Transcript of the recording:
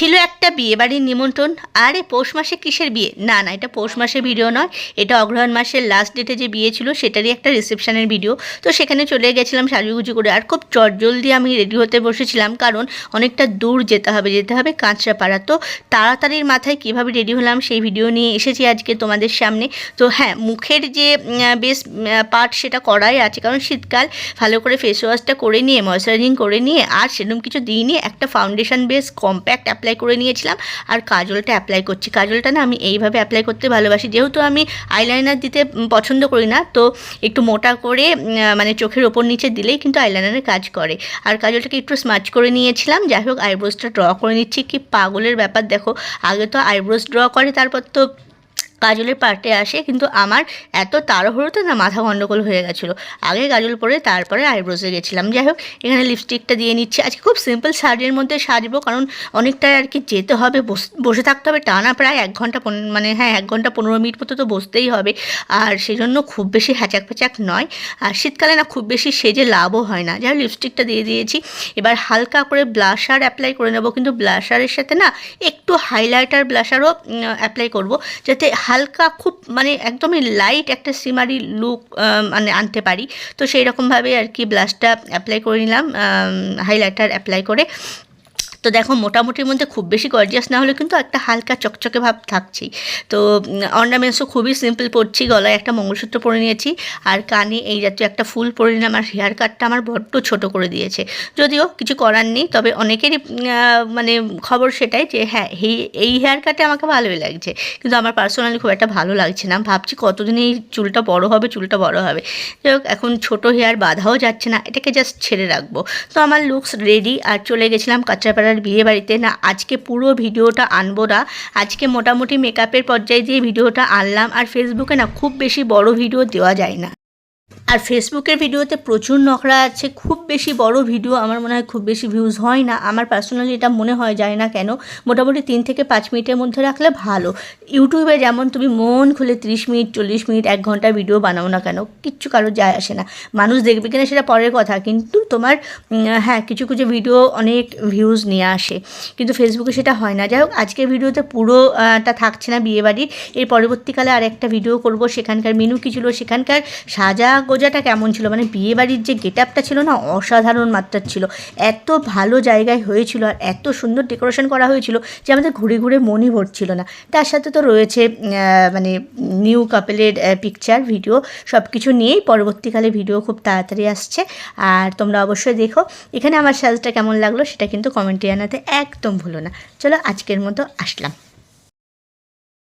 ছিল একটা বিয়ে বাড়ির নিমন্ত্রণ। আরে, পৌষ মাসে কিসের বিয়ে? না না, এটা পৌষ মাসের ভিডিও নয়। এটা অগ্রহণ মাসের লাস্ট ডেটে যে বিয়ে ছিল, সেটারই একটা রিসেপশনের ভিডিও তো সেখানে চলে গেছিলাম সাজুগুজু করে। আর খুব চটজলদি আমি রেডি হতে বসেছিলাম, কারণ অনেকটা দূর যেতে হবে যেতে হবে কাঁচরাপাড়া। তো তাড়াতাড়ির মাথায় কীভাবে রেডি হলাম, সেই ভিডিও নিয়ে এসেছি আজকে তোমাদের সামনে। তো হ্যাঁ মুখের যে বেশ পার্ট সেটা করাই আছে, কারণ শীতকাল। ভালো করে ফেস ওয়াশটা করে নিয়ে ময়শ্চারাইজিং করে নিয়ে, আর সেরকম কিছু দিইনি। একটা ফাউন্ডেশন বেস কম্প্যাক্ট অ্যাপ্লাই করে নিয়েছিলাম। আর কাজলটা অ্যাপ্লাই করছি। কাজলটা না আমি এইভাবে অ্যাপ্লাই করতে ভালোবাসি। যেহেতু আমি আইলাইনার দিতে পছন্দ করি না, তো একটু মোটা করে মানে চোখের ওপর নিচে দিলেই কিন্তু আইলাইনারের কাজ করে। আর কাজলটাকে একটু স্মাচ করে নিয়েছিলাম। যাই হোক আইব্রোজটা ড্র করে নিচ্ছি। কি পাগলের ব্যাপার দেখো। আগে তো আইব্রোজ ড্র করে, তারপর তো কাজলের পার্টে আসে, কিন্তু আমার এত তাড়াহুড়োতে না মাথা গণ্ডগোল হয়ে গেছিল। আগে কাজল পরে তারপরে আইব্রোসে গেছিলাম। যাই হোক, এখানে লিপস্টিকটা দিয়ে নিচ্ছি। আজকে খুব সিম্পল শাড়ির মধ্যে সাজবো, কারণ অনেকটাই আর কি যেতে হবে, বস- থাকতে হবে টানা প্রায় এক ঘণ্টা মানে হ্যাঁ এক ঘণ্টা পনেরো মিনিট মতো তো বসতেই হবে। আর সেই জন্য খুব বেশি হ্যাচাক প্যাচাক নয়। আর শীতকালে না খুব বেশি সেজে লাভও হয় না। যাই লিপস্টিকটা দিয়ে দিয়েছি। এবার হালকা করে ব্লাশার অ্যাপ্লাই করে নেব। কিন্তু ব্লাশারের সাথে না একটু হাইলাইটার ব্লাশারও অ্যাপ্লাই করব। যাতে হালকা খুব মানে একদমই লাইট একটা সিমারি লুক মানে আনতে পারি। তো সেই রকমভাবে আর কি ব্লাশটা অ্যাপ্লাই করে নিলাম হাইলাইটার অ্যাপ্লাই করে। তো দেখো মোটামুটির মধ্যে খুব বেশি গর্জিয়াস না হলে কিন্তু একটা হালকা চকচকে ভাব থাকছেই। তো অর্নামেন্টসও খুবই সিম্পল পরছি, গলায় একটা মঙ্গলসূত্র পরে নিয়েছি আর কানে এই জাতীয় একটা ফুল পরে নিলাম আর হেয়ার কাটটা আমার বড্ড ছোট করে দিয়েছে। যদিও কিছু করার নেই, তবে অনেকেরই মানে খবর সেটাই যে হ্যাঁ এই এই হেয়ার কাটে আমাকে ভালোই লাগছে। কিন্তু আমার পার্সোনালি খুব একটা ভালো লাগছে না। ভাবছি কতদিন এই চুলটা বড় হবে, চুলটা বড় হবে। যাই হোক, এখন ছোটো হেয়ার বাঁধাও যাচ্ছে না, এটাকে জাস্ট ছেড়ে রাখব। তো আমার লুকস রেডি আর চলে গেছিলাম কাঁচরাপাড়ার বিয়ে বাড়িতে না, আজকে পুরো ভিডিওটা আনব না। আজকে মোটামুটি মেকআপের পর্যায়ে দিয়ে ভিডিওটা আনলাম, আর ফেসবুকে না খুব বেশি বড় ভিডিও দেওয়া যায় না। আর ফেসবুকের ভিডিওতে প্রচুর নখরা আছে, খুব বেশি বড় ভিডিও আমার মনে হয় খুব বেশি ভিউজ হয় না। আমার পার্সোনালি এটা মনে হয় যায় না কেন। মোটামুটি তিন থেকে পাঁচ মিনিটের মধ্যে রাখলে ভালো। ইউটিউবে যেমন তুমি মন খুলে তিরিশ মিনিট, চল্লিশ মিনিট, এক ঘণ্টা ভিডিও বানাও না কেন, কিচ্ছু কারও যায় আসে না। মানুষ দেখবে কিনা সেটা পরের কথা, কিন্তু তোমার হ্যাঁ কিছু কিছু ভিডিও অনেক ভিউজ নিয়ে আসে। কিন্তু ফেসবুকে সেটা হয় না। যাই হোক, আজকের ভিডিওতে পুরোটা থাকছে না বিয়েবাড়ির। এর পরবর্তীকালে আর একটা ভিডিও করব। সেখানকার মেনু কী ছিল? সেখানকার সাজা গোজাটা কেমন ছিল? মানে বিয়েবাড়ির যে গেট আপটা ছিল না, অসাধারণ মাত্রার ছিল। এত ভালো জায়গায় হয়েছিল আর এত সুন্দর ডেকোরেশন করা হয়েছিল যে আমাদের ঘুরে ঘুরে মনই ভরছিল না। তার সাথে তো রয়েছে মানে নিউ কাপেলের পিকচার ভিডিও সব কিছু নিয়েই পরবর্তীকালে ভিডিও খুব তাড়াতাড়ি আসছে। আর তোমরা অবশ্যই দেখো, এখানে আমার সাজটা কেমন লাগল সেটা কিন্তু কমেন্টে জানাতে একদম ভুলো না। চলো আজকের মতো আসলাম।